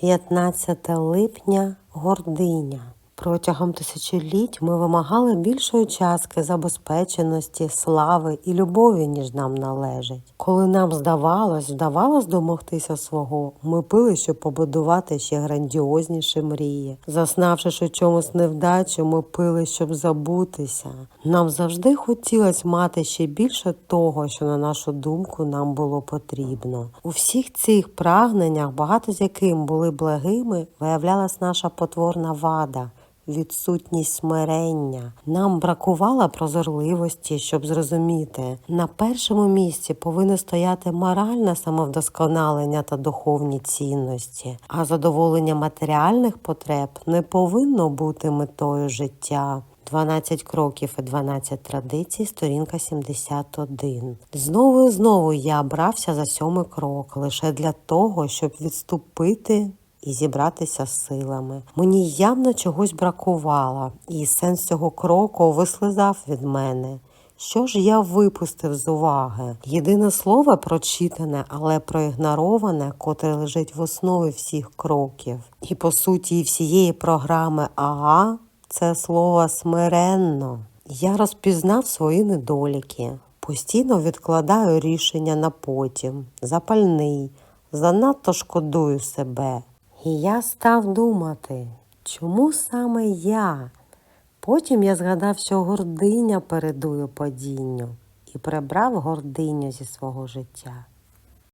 15 липня гординя. Протягом тисячоліть ми вимагали більшої частки забезпеченості, слави і любові, ніж нам належить. Коли нам здавалось, вдавалось домогтися свого, ми пили, щоб побудувати ще грандіозніші мрії. Заснавшись у чомусь невдачу, ми пили, щоб забутися. Нам завжди хотілося мати ще більше того, що на нашу думку нам було потрібно. У всіх цих прагненнях, багато з яким були благими, виявлялась наша потворна вада. Відсутність смирення. Нам бракувало прозорливості, щоб зрозуміти. На першому місці повинно стояти моральне самовдосконалення та духовні цінності, а задоволення матеріальних потреб не повинно бути метою життя. 12 кроків і 12 традицій, сторінка 71. Знову і знову я брався за сьомий крок лише для того, щоб відступити і зібратися з силами. Мені явно чогось бракувало, і сенс цього кроку вислизав від мене. Що ж я випустив з уваги? Єдине слово прочитане, але проігнороване, котре лежить в основі всіх кроків. І по суті, всієї програми АА це слово смиренно. Я розпізнав свої недоліки. Постійно відкладаю рішення на потім, запальний, занадто шкодую себе. І я став думати, чому саме я? Потім я згадав, що гординя передує падінню, і прибрав гординю зі свого життя.